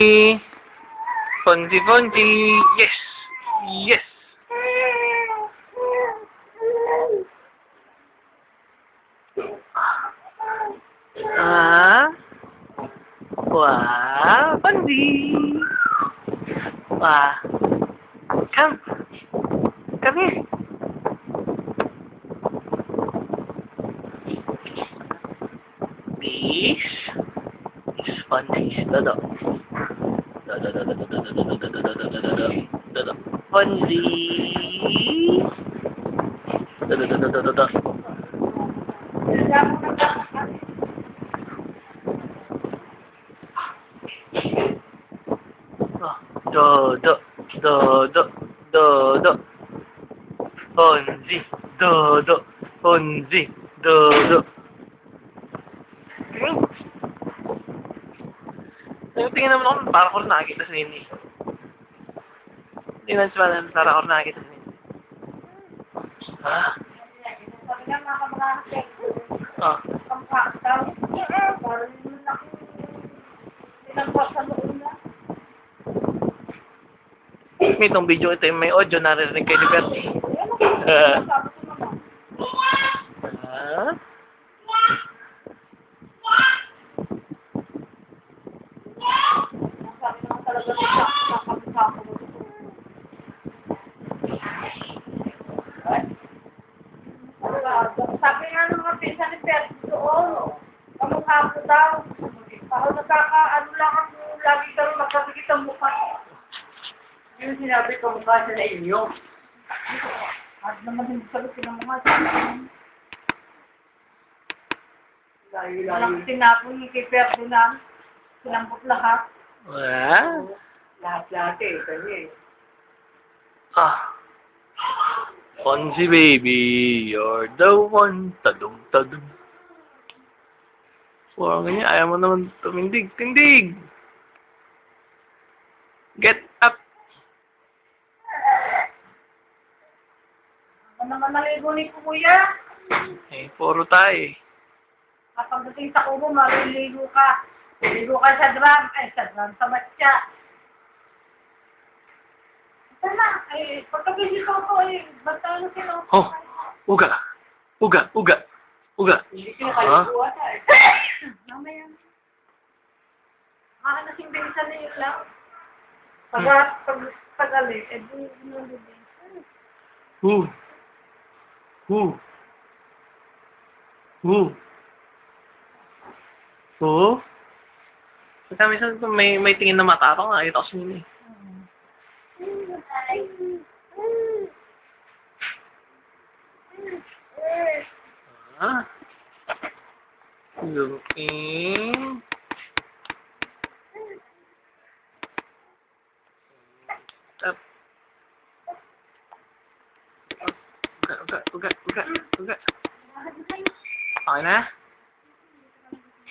Fonzie, Fonzie. Yes. Yes. Ah. Wow. Fonzie. Wow. Come. Come here. This is Fonzie's Dodo. Ponzi. Da da da da da da da. Do do do do do do Ponzi do do Ponzi do do Yung Tingin naman ako, parang ako nakakita sa hindi. Hindi na siya alam, parang ako nakakita sa hindi. Ha? Ah. May itong video ito may audio naririnig kay Liberty. Ah. Ano? Uh. Ah. Perry doon, kamukha ko daw. Ako nagkaka, ano lang ako, lagi kami magkabigit ang mukha. Yung sinabi ko mukha siya na inyo. At naman hindi sabi ko ng mga Layo-layo. Walang tinapon ni kay Ferdinand. Sinambot lahat. Wow. Lahat-lahat eh. Kanya eh. Ah. Fonzie baby, you're the one. Tadong tadong. Wow, ganyan. Ayaw mo naman tumindig. Tindig! Get up! Ako naman naligo ni Kuya. Eh, puro tayo eh. Kapag dating sa kubo, maliligo ka. Ligo ka sa drum. Ay, sa drum, sa batya. Ito na. Ay, pagkagising ko ko, eh, basta ano sila. Oh, uga. Uga, uga. Uga. Hindi siya kayo kuha na eh. Mamaya. Maka na simbilisan na yun lang. Pag, pag, pag ali, eh, di, di, di. Who? Who? Who? Who? Pagka minsan may, may tingin na mata ako, nakita ko sa nila eh. Ah. Looking. Ugat, ugat, ugat, ugat. Okay na?